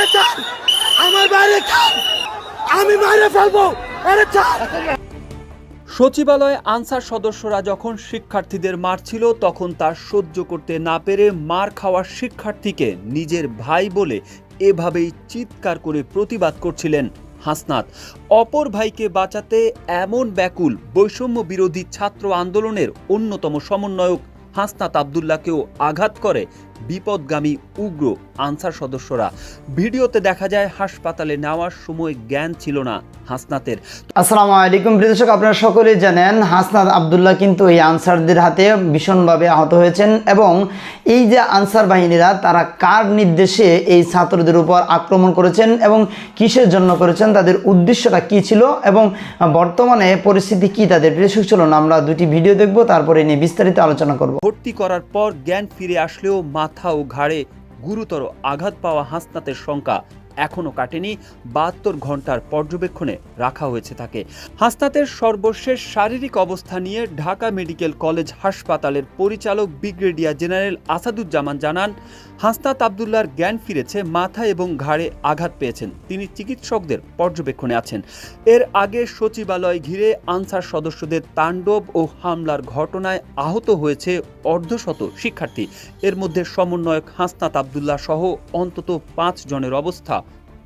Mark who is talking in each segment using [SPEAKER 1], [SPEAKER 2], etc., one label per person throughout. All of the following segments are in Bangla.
[SPEAKER 1] আরে আমার বাইরে আমি ফেলব
[SPEAKER 2] সচিবালয়ে আনসার সদস্যরা যখন শিক্ষার্থীদের মারছিল, তখন তা সহ্য করতে না পেরে মার খাওয়া শিক্ষার্থীকে নিজের ভাই বলে এভাবেই চিৎকার করে প্রতিবাদ করছিলেন হাসনাত। অপর ভাইকে বাঁচাতে এমন ব্যাকুল বৈষম্য বিরোধী ছাত্র আন্দোলনের অন্যতম সমন্বয়ক হাসনাত আবদুল্লাহকেও আঘাত করে বিপদগামী উগ্র আনসার সদস্যরা। ভিডিওতে দেখা যায় হাসপাতালে নেওয়ার সময় জ্ঞান ছিল না হাসনাতের।
[SPEAKER 3] আসসালামু আলাইকুম দর্শক আপনারা সকলেই জানেন হাসনাত আবদুল্লাহ কিন্তু এই আনসারদের হাতে ভীষণভাবে আহত হয়েছেন এবং এই যে আনসার বাহিনীরা তারা কার নির্দেশে এই ছাত্রদের উপর আক্রমণ করেছেন এবং কিসের জন্য করেছেন তাদের উদ্দেশ্যটা কি ছিল এবং বর্তমানে পরিস্থিতি কি তাদের? প্রিয় চলুন আমরা দুটি ভিডিও দেখব তারপরে নিয়ে বিস্তারিত আলোচনা করব।
[SPEAKER 2] ভর্তি করার পর জ্ঞান ফিরে আসলেও মাথা ও ঘাড়ে গুরুতর আঘাত পাওয়া হাসনাতের শঙ্কা এখনও কাটেনি, বাহাত্তর ঘণ্টার পর্যবেক্ষণে রাখা হয়েছে তাকে। হাসনাতের সর্বশেষ শারীরিক অবস্থা নিয়ে ঢাকা মেডিকেল কলেজ হাসপাতালের পরিচালক ব্রিগেডিয়ার জেনারেল আসাদুজ্জামান জানান, হাসনাত আবদুল্লার জ্ঞান ফিরেছে, মাথা এবং ঘাড়ে আঘাত পেয়েছেন। তিনি চিকিৎসকদের পর্যবেক্ষণে আছেন। এর আগে সচিবালয় ঘিরে আনসার সদস্যদের তাণ্ডব ও হামলার ঘটনায় আহত হয়েছে অর্ধশত শিক্ষার্থী। এর মধ্যে সমন্বয়ক হাসনাত আবদুল্লাহ সহ অন্তত পাঁচ জনের অবস্থা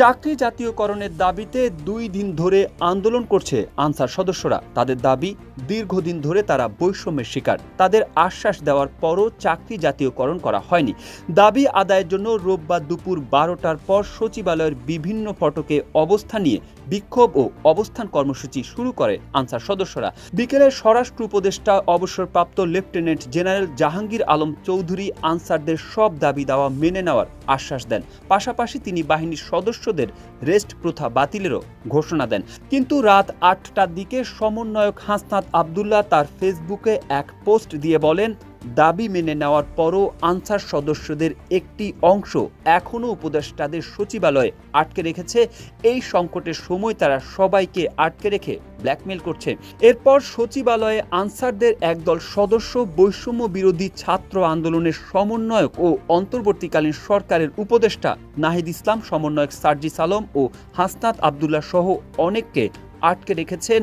[SPEAKER 2] চাকরি জাতীয়করণের দাবিতে দুই দিন ধরে আন্দোলন করছে আনসার সদস্যরা। তাদের দাবি, দীর্ঘদিন ধরে তারা বৈষম্যের শিকার। তাদের আশ্বাস দেওয়ার পরও চাকরি জাতীয়করণ করা হয়নি। দাবি আদায়ের জন্য রোববার দুপুর বারোটার পর সচিবালয়ের বিভিন্ন ফটকে অবস্থান নিয়ে বিক্ষোভ ও অবস্থান কর্মসূচি শুরু করে আনসার সদস্যরা। বিকেলে স্বরাষ্ট্র উপদেষ্টা, অবসরপ্রাপ্ত লেফটেন্যান্ট জেনারেল জাহাঙ্গীর আলম চৌধুরী আনসারদের সব দাবি দাওয়া মেনে নেওয়ার আশ্বাস দেন। পাশাপাশি তিনি বাহিনীর সদস্যদের রেস্ট প্রথা বাতিলেরও ঘোষণা দেন। কিন্তু রাত আটটার দিকে সমন্বয়ক হাসনাত আবদুল্লাহ তার ফেসবুকে এক পোস্ট দিয়ে বলেন দাবি মেনে নেওয়ার পরও আনসার সদস্যদের একটি অংশ এখনও উপদেষ্টাদের সচিবালয়ে আটকে রেখেছে। এই সংকটের সময় তারা সবাইকে আটকে রেখে ব্ল্যাকমেল করছে। এরপর সচিবালয়ে আনসারদের একদল সদস্য বৈষম্য বিরোধী ছাত্র আন্দোলনের সমন্বয়ক ও অন্তর্বর্তীকালীন সরকারের উপদেষ্টা নাহিদ ইসলাম, সমন্বয়ক সার্জিস আলম ও হাসনাত আবদুল্লাহ সহ অনেককে আটকে রেখেছেন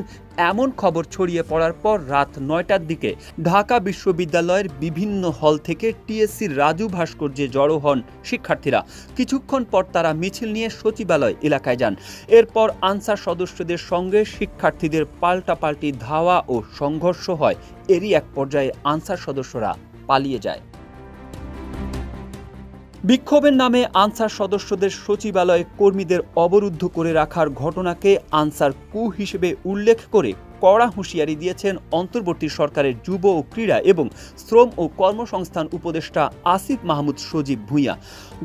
[SPEAKER 2] এমন খবর ছড়িয়ে পড়ার পর রাত নয়টার দিকে ঢাকা বিশ্ববিদ্যালয়ের বিভিন্ন হল থেকে টিএসসির রাজু ভাস্কর্যে জড়ো হন শিক্ষার্থীরা। কিছুক্ষণ পর তারা মিছিল নিয়ে সচিবালয় এলাকায় যান। এরপর আনসার সদস্যদের সঙ্গে শিক্ষার্থীদের পাল্টাপাল্টি ধাওয়া ও সংঘর্ষ হয়। এরই এক পর্যায়ে আনসার সদস্যরা পালিয়ে যায়। বিক্ষোভের নামে আনসার সদস্যদের সচিবালয়ে কর্মীদের অবরুদ্ধ করে রাখার ঘটনাকে আনসার কু হিসেবে উল্লেখ করে কড়া হুঁশিয়ারি দিয়েছেন অন্তর্বর্তী সরকারের যুব ও ক্রীড়া এবং শ্রম ও কর্মসংস্থান উপদেষ্টা আসিফ মাহমুদ সজীব ভূঁইয়া।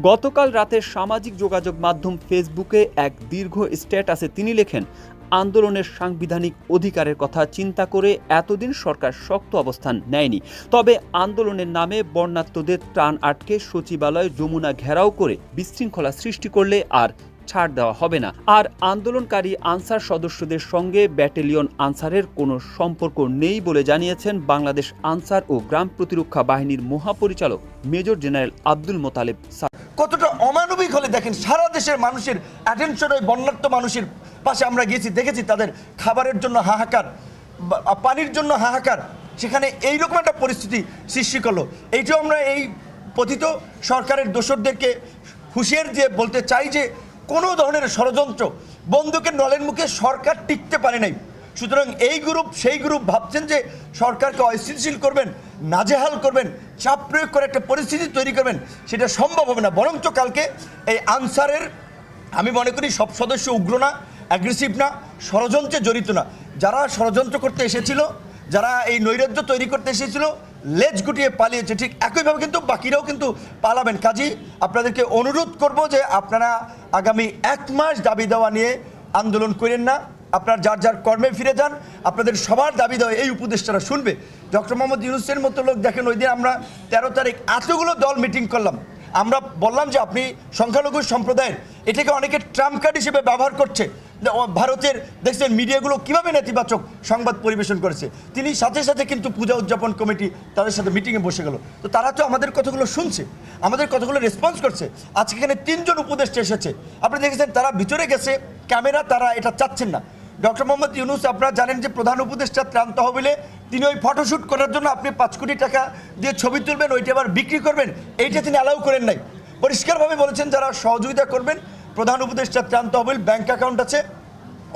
[SPEAKER 2] গতকাল রাতে সামাজিক যোগাযোগ মাধ্যম ফেসবুকে এক দীর্ঘ স্ট্যাটাসে তিনি লেখেন আন্দোলনের সাংবিধানিক অধিকারের কথা চিন্তা করে এতদিন সরকার শক্ত অবস্থান নেয়নি। তবে আন্দোলনের নামে বর্ণাত্মদের ত্রাণ আটকে সচিবালয় যমুনা ঘেরাও করে বিশৃঙ্খলা সৃষ্টি করলে আর ছাড় দেওয়া হবে না। আর আন্দোলনকারী আনসার সদস্যদের সঙ্গে ব্যাটালিয়ন আনসারের কোনো সম্পর্ক নেই বলে জানিয়েছেন বাংলাদেশ আনসার ও গ্রাম প্রতিরক্ষা বাহিনীর মহাপরিচালক মেজর জেনারেল আব্দুল মোতালেব
[SPEAKER 4] কতটা অমানবিক হলে দেখেন সারা দেশের মানুষের অ্যাটেনশন ওই বন্যার্থ মানুষের পাশে আমরা গিয়েছি, দেখেছি তাদের খাবারের জন্য হাহাকার পানির জন্য হাহাকার। সেখানে এইরকম একটা পরিস্থিতি সৃষ্টি করল। এইটাও আমরা এই পতিত সরকারের দোসরদেরকে হুঁশিয়ার দিয়ে বলতে চাই যে, কোনো ধরনের ষড়যন্ত্র বন্দুকের নলের মুখে সরকার টিকতে পারে নাই। সুতরাং এই গ্রুপ, সেই গ্রুপ ভাবছেন যে, সরকারকে অস্থিতিশীল করবেন, নাজেহাল করবেন, চাপ প্রয়োগ করে একটা পরিস্থিতি তৈরি করবেন, সেটা সম্ভব হবে না। বরঞ্চ কালকে এই আনসারের, আমি মনে করি সব সদস্য উগ্র না অ্যাগ্রেসিভ না, ষড়যন্ত্রে জড়িত না। যারা ষড়যন্ত্র করতে এসেছিল, যারা এই নৈরাজ্য তৈরি করতে এসেছিল, লেজ গুটিয়ে পালিয়েছে, ঠিক একইভাবে কিন্তু বাকিরাও কিন্তু পালাবেন। কাজী, আপনাদেরকে অনুরোধ করব যে আপনারা আগামী এক মাস দাবি দেওয়া নিয়ে আন্দোলন করেন না। আপনার যার যার কর্মে ফিরে যান। আপনাদের সবার দাবি দেওয়া এই উপদেষ্টারা শুনবে। ডক্টর মোহাম্মদ ইউনুসের মতো লোক দেখেন ওই দিন আমরা তেরো তারিখ এতগুলো দল মিটিং করলাম। আমরা বললাম যে আপনি সংখ্যালঘু সম্প্রদায়ের, এটাকে অনেকে ট্রাম্প কার্ড হিসেবে ব্যবহার করছে। ভারতের, দেখছেন মিডিয়াগুলো কীভাবে নেতিবাচক সংবাদ পরিবেশন করেছে। তিনি সাথে সাথে কিন্তু পূজা উদযাপন কমিটি তাদের সাথে মিটিংয়ে বসে গেল। তো তারা তো আমাদের কথাগুলো শুনছে, আমাদের কথাগুলো রেসপন্স করছে। আজকে এখানে তিনজন উপদেষ্টা এসেছে। আপনি দেখেছেন তারা ভিতরে গেছে, ক্যামেরা, তারা এটা চাচ্ছেন না। ডক্টর মোহাম্মদ ইউনুস, আপনারা জানেন যে প্রধান উপদেষ্টা ত্রাণ তহবিলে তিনি ওই ফটোশ্যুট করার জন্য আপনি পাঁচ কোটি টাকা দিয়ে ছবি তুলবেন, ওইটা আবার বিক্রি করবেন, এইটা তিনি অ্যালাউ করেন নাই। পরিষ্কারভাবে বলেছেন যারা সহযোগিতা করবেন, প্রধান উপদেষ্টা ত্রাণ তহবিল ব্যাঙ্ক অ্যাকাউন্ট আছে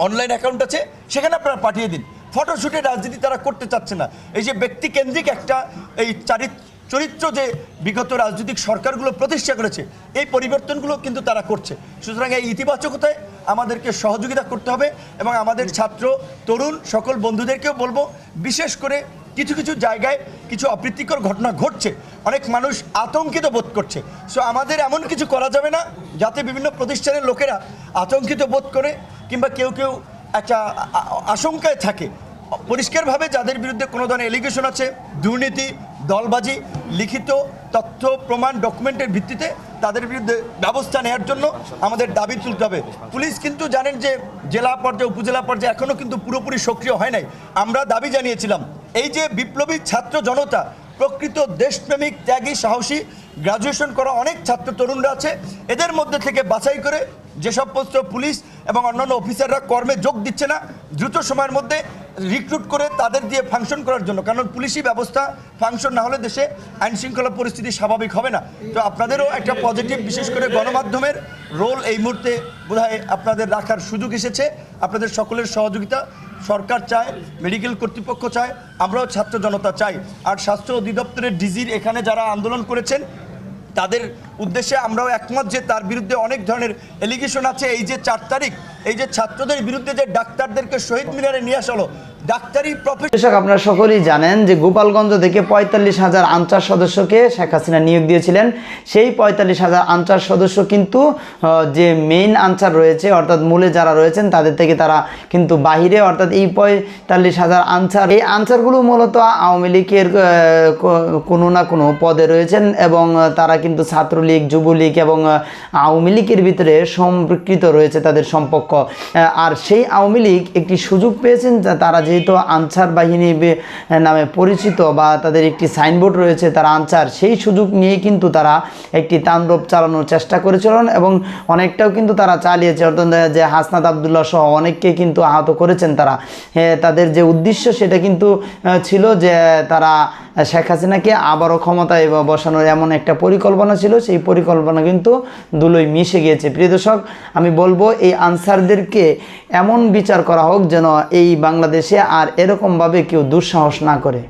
[SPEAKER 4] অনলাইন অ্যাকাউন্ট আছে, সেখানে আপনারা পাঠিয়ে দিন। ফটোশ্যুটে রাজনীতি তারা করতে চাচ্ছে না। এই যে ব্যক্তিকেন্দ্রিক একটা এই চারিত্র চরিত্র যে বিগত রাজনৈতিক সরকারগুলো প্রতিষ্ঠা করেছে, এই পরিবর্তনগুলো কিন্তু তারা করছে। সুতরাং এই ইতিবাচকতায় আমাদেরকে সহযোগিতা করতে হবে এবং আমাদের ছাত্র, তরুণ সকল বন্ধুদেরকেও বলব, বিশেষ করে কিছু কিছু জায়গায় কিছু অপ্রীতিকর ঘটনা ঘটছে। অনেক মানুষ আতঙ্কিত বোধ করছে। সো আমাদের এমন কিছু করা যাবে না যাতে বিভিন্ন প্রতিষ্ঠানের লোকেরা আতঙ্কিত বোধ করে কিংবা কেউ কেউ একটা আশঙ্কায় থাকে। পরিষ্কারভাবে যাদের বিরুদ্ধে কোনো ধরনের এলিগেশন আছে, দুর্নীতি দলবাজি, লিখিত তথ্য, প্রমাণ, ডকুমেন্টের ভিত্তিতে তাদের বিরুদ্ধে ব্যবস্থা নেওয়ার জন্য আমাদের দাবি তুলতে হবে। পুলিশ কিন্তু জানেন যে জেলা পর্যায়ে, উপজেলা পর্যায়ে এখনও কিন্তু পুরোপুরি সক্রিয় হয় নাই। আমরা দাবি জানিয়েছিলাম, এই যে বিপ্লবী ছাত্র জনতা, প্রকৃত দেশপ্রেমিক, ত্যাগী, সাহসী গ্রাজুয়েশন করা অনেক ছাত্র, তরুণরা আছে, এদের মধ্যে থেকে বাছাই করে যেসব পোস্ট পুলিশ এবং অন্যান্য অফিসাররা কর্মে যোগ দিচ্ছে না, দ্রুত সময়ের মধ্যে রিক্রুট করে তাদের দিয়ে ফাংশন করার জন্য। কারণ পুলিশি ব্যবস্থা ফাংশন না হলে দেশে আইন শৃঙ্খলা পরিস্থিতি স্বাভাবিক হবে না। তো আপনাদেরও একটা পজিটিভ বিশেষ করে গণমাধ্যমের রোল এই মুহূর্তে বোধহয় আপনাদের রাখার সুযোগ এসেছে। আপনাদের সকলের সহযোগিতা সরকার চায় মেডিকেল কর্তৃপক্ষ চায়, আমরাও ছাত্র জনতা চাই। আর স্বাস্থ্য অধিদপ্তরের ডিজির এখানে যারা আন্দোলন করেছেন তাদের উদ্দেশ্যে আমরাও একমত যে তার বিরুদ্ধে অনেক ধরনের এলিগেশন আছে। এই যে চার তারিখ, এই যে ছাত্রদের বিরুদ্ধে যে ডাক্তারদেরকে শহীদ মিনারে নিয়ে আসা হলো ডাক্তারি
[SPEAKER 3] দর্শক আপনারা সকলেই জানেন যে গোপালগঞ্জ থেকে পঁয়তাল্লিশ হাজার আনসার সদস্যকে শেখ হাসিনা নিয়োগ দিয়েছিলেন। সেই পঁয়তাল্লিশ হাজার আনসার সদস্য কিন্তু যে মেইন আনসার রয়েছে, অর্থাৎ মূলে যারা রয়েছেন, তাদের থেকে তারা কিন্তু বাহিরে, অর্থাৎ এই পঁয়তাল্লিশ হাজার আনসার এই আনসারগুলো মূলত আওয়ামী লীগের কোনো না কোনো পদে রয়েছেন এবং তারা কিন্তু ছাত্রলীগ, যুবলীগ এবং আওয়ামী লীগের ভিতরে সম্পৃক্ত রয়েছে তাদের সম্পর্ক। আর সেই আওয়ামী লীগ একটি সুযোগ পেয়েছেন, যা তারা যেহেতু আনসার বাহিনী নামে পরিচিত বা তাদের একটি সাইনবোর্ড রয়েছে, তারা আনসার। সেই সুযোগ নিয়ে কিন্তু তারা একটি তাণ্ডব চালানোর চেষ্টা করেছিলেন এবং অনেকটাও কিন্তু তারা চালিয়েছে। অর্থাৎ যে হাসনাত আবদুল্লাহ সহ অনেককে কিন্তু আহত করেছেন তারা। তাদের যে উদ্দেশ্য সেটা কিন্তু ছিল যে, তারা শেখ হাসিনাকে আবারও ক্ষমতায় বসানোর এমন একটা পরিকল্পনা ছিল। সেই পরিকল্পনা কিন্তু দুলোই মিশে গিয়েছে। প্রিয় দর্শক, আমি বলব, এই আনসারদেরকে এমন বিচার করা হোক যেন এই বাংলাদেশে আর এরকমভাবে কেউ দুঃসাহস না করে।